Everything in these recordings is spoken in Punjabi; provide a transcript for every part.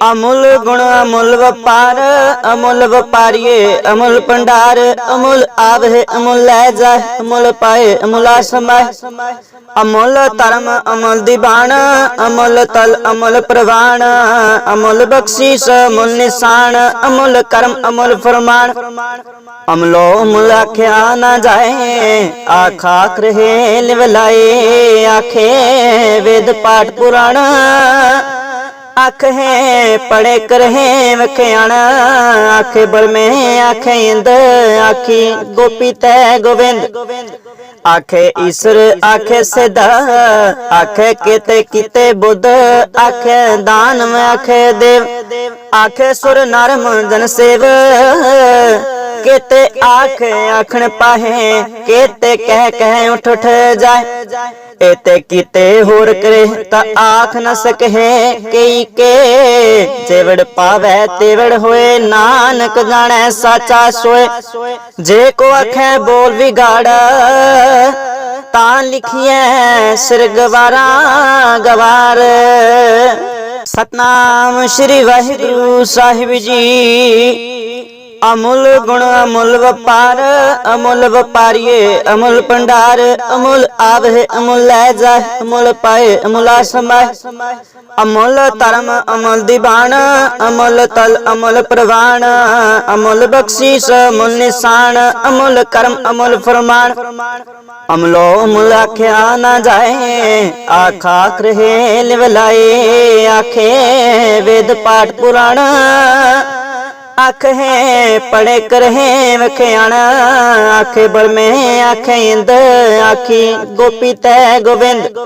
ਅਮੁੱਲ ਗੁਣ ਅਮੁੱਲ ਵਪਾਰ, ਅਮੁੱਲ ਵਪਾਰੀਏ, ਅਮੁੱਲ ਭੰਡਾਰ, ਅਮੁੱਲ ਆਵਹਿ, ਅਮੁੱਲ ਲੈ ਜਾ ਅਮੁੱਲ ਪਾਏ, ਅਮੁੱਲਾ ਸਮਾਏ ਅਮੁੱਲ ਧਰਮ, ਅਮੁੱਲ ਦੀਵਾਨ, ਅਮੁੱਲ ਤਲ, ਅਮੁੱਲ ਪ੍ਰਵਾਨ, ਅਮੁੱਲ ਬਖਸ਼ੀਸ਼, ਅਮੁੱਲ ਨਿਸ਼ਾਨ, ਅਮੁੱਲ ਕਰਮ, ਅਮੁੱਲ ਫਰਮਾਨ। ਅਮਲੋ ਅਮੁੱਲ ਆਖਿਆ ਨਾ ਜਾਏ, ਆਖਾ ਰਹੇ ਲਿਵਲਾਏ, ਆਖੇ ਵੇਦ ਪਾਠ ਪੁਰਾਣ। ਅੱਖ ਹੈ ਪੜੇ ਕਰਹਿ, ਵਖਿਆਣ। ਆਖੇ ਬਰਮੇ ਆਖੇ ਇੰਦ, ਆਖੀ ਗੋਪੀ ਤੈ ਗੋਵਿੰਦ। ਆਖੇ ਈਸ਼ਰ, ਆਖੇ ਸਿਧਾ ਆਖੇ ਕੀਤੇ ਕੀਤੇ ਬੁੱਧ। ਆਖੇ ਦਾਨਵ ਆਖੇ ਦੇਵ। ਆਖੇ ਸੁਰ ਨਰ ਜਨ ਸੇਵ। ਕੀਤੇ ਆਖ ਆਖਣ ਪਾਹੇ, ਕੀਤੇ ਕਹਿ ਕਹਿ ਉਠ ਉਠ ਜਾਏ। ਇਤੇ ਕੀਤੇ ਹੋਰ ਕਰੇ ਤਾਂ ਆਖ ਨ ਸਕਹਿ ਕਈ ਕੇ। ਜੇਵੜ ਪਾਵੈ, ਤੇਵੜ ਹੋਏ, ਨਾਨਕ ਜਾਣੈ, ਸਾਚਾ ਸੋਏ। ਜੇ ਕੋ ਆਖੈ, ਬੋਲ ਵਿਗਾੜ। ਤਾਂ ਲਿਖੀਐ ਸਿਰ ਗਵਾਰਾ ਗਵਾਰ। ਸਤਨਾਮ ਸ੍ਰੀ ਵਾਹਿਗੁਰੂ ਸਾਹਿਬ ਜੀ। ਅਮੁੱਲ ਗੁਣ ਅਮੁੱਲ ਵਪਾਰ, ਅਮੁੱਲ ਵਪਾਰੀਏ ਅਮੁੱਲ ਭੰਡਾਰ, ਅਮੁੱਲ ਆਵਹਿ, ਅਮੁੱਲ ਲੈ ਜਾ ਅਮੁੱਲ ਪਾਏ, ਅਮੁੱਲਾ ਸਮਾਏ ਅਮੁੱਲ ਧਰਮ, ਅਮੁੱਲ ਦੀਵਾਨ, ਅਮੁੱਲ ਤਲ, ਅਮੁੱਲ ਪ੍ਰਵਾਨ, ਅਮੁੱਲ ਬਖਸ਼ੀਸ਼, ਅਮੁੱਲ ਨਿਸ਼ਾਨ, ਅਮੁੱਲ ਕਰਮ, ਅਮੁੱਲ ਫਰਮਾਨ। ਅਮਲੋ ਅਮੁੱਲ ਆਖਿਆ ਨਾ ਜਾਏ, ਆਖਾ ਰਹੇ ਲਿਵਲਾਏ ਆਖੇ ਵੇਦ ਪਾਠ ਪੁਰਾਣ। ਅੱਖ ਹੈ, ਪੜੇ ਕਰਹਿ, ਵਖਿਆਣ ਆਖੇ ਬਰਮੇ ਆਖੇ ਇੰਦ, ਆਖੀ ਗੋਪੀ ਤੈ ਗੋਵਿੰਦ।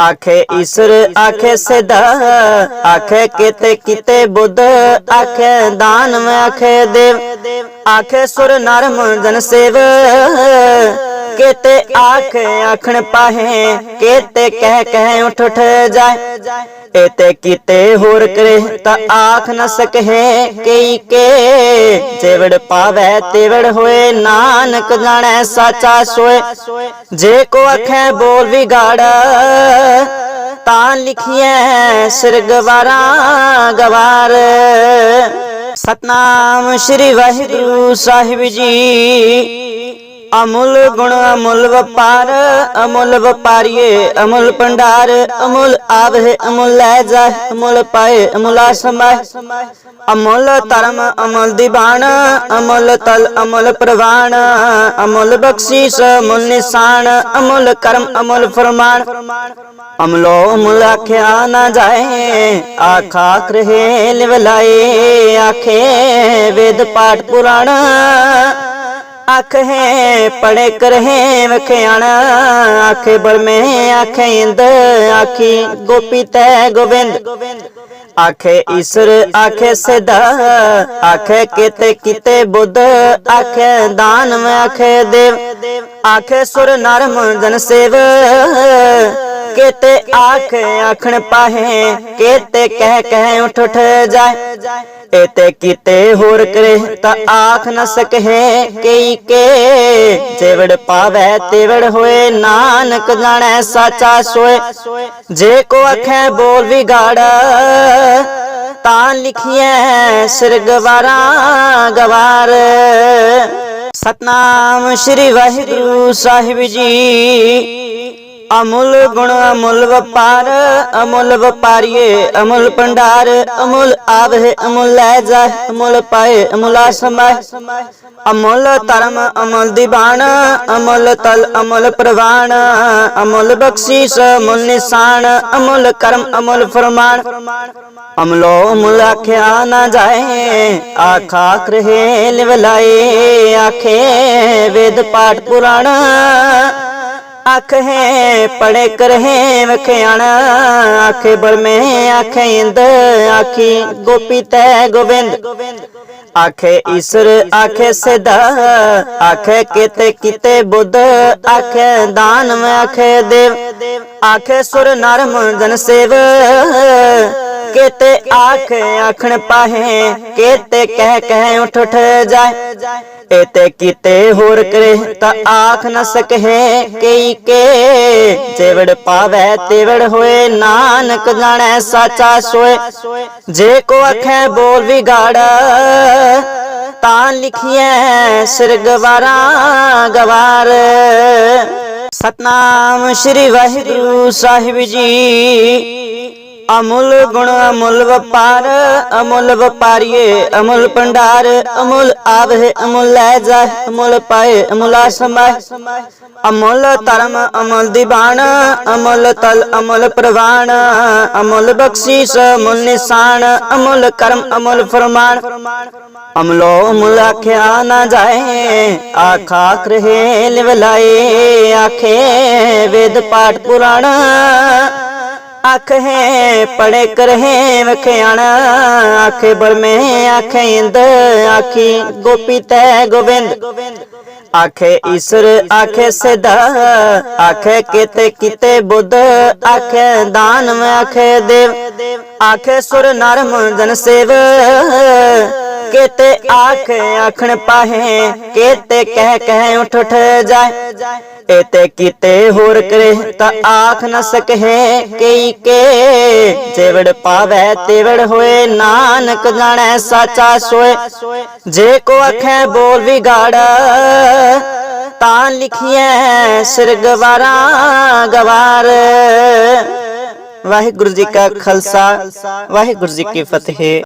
ਆਖੇ ਈਸ਼ਰ, ਆਖੇ ਸਿਧਾ ਆਖੇ ਕੀਤੇ ਕੀਤੇ ਬੁੱਧ, ਆਖੇ ਦਾਨਵ ਆਖੇ ਦੇਵ। ਆਖੇ ਸੁਰ ਨਰ ਜਨ ਸੇਵ, ਕੀਤੇ ਆਖ ਆਖਣ ਪਾਹੇ, ਕੀਤੇ ਕਹਿ ਕਹਿ ਉਠ ਉਠ ਜਾਏ। ਇਤੇ ਕੀਤੇ ਹੋਰ ਕਰੇ ਤਾਂ ਆਖ ਨ ਸਕਹਿ ਕਈ ਕੇ। ਜੇਵੜ ਪਾਵੈ ਤੇਵੜ ਹੋਏ, ਨਾਨਕ ਜਾਣੈ ਸਾਚਾ ਸੋਏ। ਜੇ ਕੋ ਆਖੈ ਬੋਲ ਵਿਗਾੜ, ਤਾਂ ਲਿਖੀਐ ਸਿਰ ਗਵਾਰਾ ਗਵਾਰ। ਸਤਨਾਮ ਸ੍ਰੀ ਵਾਹਿਗੁਰੂ ਸਾਹਿਬ ਜੀ। ਅਮੁੱਲ ਗੁਣ ਅਮੁੱਲ ਵਪਾਰ, ਅਮੁੱਲ ਵਪਾਰੀਏ, ਅਮੁੱਲ ਭੰਡਾਰ, ਅਮੁੱਲ ਆਵਹਿ, ਅਮੁੱਲ ਲੈ ਜਾ ਅਮੁੱਲ ਪਾਏ, ਅਮੁੱਲਾ ਸਮਾਏ ਅਮੁੱਲ ਧਰਮ, ਅਮੁੱਲ ਦੀਵਾਨ, ਅਮੁੱਲ ਤਲ, ਅਮੁੱਲ ਪ੍ਰਵਾਨ, ਅਮੁੱਲ ਬਖਸ਼ੀਸ਼, ਅਮੁੱਲ ਨਿਸ਼ਾਨ, ਅਮੁੱਲ ਕਰਮ, ਅਮੁੱਲ ਫਰਮਾਨ। ਅਮਲੋ ਅਮੁੱਲ ਆਖਿਆ ਨਾ ਜਾਏ, ਆਖਾ ਰਹੇ ਲਿਵਲਾਏ, ਆਖੇ ਵੇਦ ਪਾਠ ਪੁਰਾਣ। ਅੱਖ ਹੈ ਪੜੇ ਕਰਹਿ, ਵਖਿਆਣ। ਆਖੇ ਬਰਮੇ ਆਖੇ ਇੰਦ, ਆਖੀ ਗੋਪੀ ਤੈ ਗੋਵਿੰਦ। ਆਖੇ ਈਸ਼ਰ, ਆਖੇ ਸਿਧਾ ਆਖੇ ਕੀਤੇ ਕੀਤੇ ਬੁੱਧ। ਆਖੇ ਦਾਨਵ ਆਖੇ ਦੇਵ। ਆਖੇ ਸੁਰ ਨਰ ਜਨ ਸੇਵ। ਕੀਤੇ ਆਖ ਆਖਣ ਪਾਹੇ, ਕੀਤੇ ਕਹਿ ਕਹਿ ਉਠ ਉਠ ਜਾਏ। ਇਤੇ ਕੀਤੇ ਹੋਰ ਕਰੇ ਤਾਂ ਆਖ ਨ ਸਕਹਿ ਕਈ ਕੇ। ਜੇਵੜ ਪਾਵੈ, ਤੇਵੜ ਹੋਏ, ਨਾਨਕ ਜਾਣੈ, ਸਾਚਾ ਸੋਏ। ਜੇ ਕੋ ਆਖੈ, ਬੋਲ ਵਿਗਾੜ। ਤਾਂ ਲਿਖੀਐ ਸਿਰ ਗਵਾਰਾ ਗਵਾਰ। ਸਤਨਾਮ ਸ੍ਰੀ ਵਾਹਿਗੁਰੂ ਸਾਹਿਬ ਜੀ। ਅਮੁੱਲ ਗੁਣ ਅਮੁੱਲ ਵਪਾਰ, ਅਮੁੱਲ ਵਪਾਰੀਏ, ਅਮੁੱਲ ਭੰਡਾਰ, ਅਮੁੱਲ ਆਵਹਿ, ਅਮੁੱਲ ਲੈ ਜਾ ਅਮੁੱਲ ਪਾਏ, ਅਮੁੱਲਾ ਸਮਾਏ ਅਮੁੱਲ ਧਰਮ, ਅਮੁੱਲ ਦੀਵਾਨ, ਅਮੁੱਲ ਤਲ, ਅਮੁੱਲ ਪ੍ਰਵਾਨ, ਅਮੁੱਲ ਬਖਸ਼ੀਸ਼, ਅਮੁੱਲ ਨਿਸ਼ਾਨ, ਅਮੁੱਲ ਕਰਮ, ਅਮੁੱਲ ਫਰਮਾਨ। ਅਮਲੋ ਅਮੁੱਲ ਆਖਿਆ ਨਾ ਜਾਏ, ਆਖਾ ਰਹੇ ਲਿਵਲਾਏ, ਆਖੇ ਵੇਦ ਪਾਠ ਪੁਰਾਣ। ਅੱਖ ਹੈ ਪੜੇ ਕਰਹਿ ਵਖਿਆਣ। ਆਖੇ ਬਰਮੇ ਆਖੇ ਇੰਦ, ਆਖੀ ਗੋਪੀ ਤੈ ਗੋਵਿੰਦ ਆਖੇ ਈਸ਼ਰ, ਆਖੇ ਸਿਧਾ ਆਖੇ ਕੀਤੇ ਕੀਤੇ ਬੁੱਧ। ਆਖੇ ਦਾਨਵ ਆਖੇ ਦੇਵ। ਆਖੇ ਸੁਰ ਨਰ ਜਨ ਸੇਵ। ਕੀਤੇ ਆਖ, ਆਖਣ ਪਾਹੇ, ਕੀਤੇ ਕਹਿ ਕਹਿ ਉਠ ਉਠ ਜਾਏ। ਇਤੇ ਕੀਤੇ ਹੋਰ ਕਰੇ ਤਾਂ ਆਖ ਨ ਸਕਹਿ ਕਈ ਕੇ। ਜੇਵੜ ਪਾਵੈ ਤੇਵੜ ਹੋਏ, ਨਾਨਕ ਜਾਣੈ ਸਾਚਾ ਸੋਏ। ਜੇ ਕੋ ਅਖੈ ਬੋਲ ਵਿਗਾੜ, ਤਾਂ ਲਿਖੀਐ ਸਿਰ ਗਵਾਰਾ ਗਵਾਰ। ਸਤਨਾਮ ਸ੍ਰੀ ਵਾਹਿਗੁਰੂ ਸਾਹਿਬ ਜੀ। ਅਮੁੱਲ ਗੁਣ ਅਮੁੱਲ ਵਪਾਰ, ਅਮੁੱਲ ਵਪਾਰੀਏ ਅਮੁੱਲ ਭੰਡਾਰ, ਅਮੁੱਲ ਆਵਹਿ, ਅਮੁੱਲ ਲੈ ਜਾ ਅਮੁੱਲ ਪਾਏ, ਅਮੁੱਲਾ ਸਮਾਏ ਅਮੁੱਲ ਧਰਮ, ਅਮੁੱਲ ਦੀਵਾਨ, ਅਮੁੱਲ ਤਲ, ਅਮੁੱਲ ਪ੍ਰਵਾਨ, ਅਮੁੱਲ ਬਖਸ਼ੀਸ਼, ਅਮੁੱਲ ਨਿਸ਼ਾਨ, ਅਮੁੱਲ ਕਰਮ, ਅਮੁੱਲ ਫਰਮਾਨ। ਅਮਲੋ ਅਮੁੱਲ ਆਖਿਆ ਨਾ ਜਾਏ, ਆਖਾ ਰਹੇ ਲਿਵ ਲਾਏ ਆਖੇ ਵੇਦ ਪਾਠ ਪੁਰਾਣ। ਅੱਖ ਹੈ ਪੜੇ ਕਰਹਿ ਵਖਿਆਣ। ਆਖੇ ਬਰਮੇ ਆਖੇ ਇੰਦ, ਆਖੀ ਗੋਪੀ ਤੈ ਗੋਬਿੰਦ ਆਖੇ ਈਸ਼ਰ, ਆਖੇ ਸਿਧ ਆਖੇ ਕੀਤੇ ਕੀਤੇ ਬੁੱਧ। ਆਖੇ ਦਾਨਵ, ਆਖੇ ਦੇਵ। ਆਖੇ ਸੁਰ ਨਰ ਜਨ ਸੇਵ। ਕੇਤੇ ਆਖ ਆਖਣ ਪਾਹੇ, ਕੇਤੇ ਕਹਿ ਕਹਿ ਉਠ ਉਠ ਜਾਏ। ਇਤੇ ਕੀਤੇ ਹੋਰ ਕਰੇ ਤਾਂ ਆਖ ਨ ਸਕਹਿ ਕਈ ਕੇ। ਜੇਵੜ ਪਾਵੈ, ਤੇਵੜ ਹੋਏ, ਨਾਨਕ ਜਾਣੈ, ਸਾਚਾ ਸੋਏ। ਜੇ ਕੋ ਅਖੈ ਬੋਲ ਵਿਗਾੜ। ਤਾਂ ਲਿਖੀਐ ਸਿਰ ਗਵਾਰਾ ਗਵਾਰ। ਵਾਹਿਗੁਰੂ ਜੀ ਕਾ ਖਾਲਸਾ, ਵਾਹਿਗੁਰੂ ਜੀ ਕੀ ਫਤਿਹ।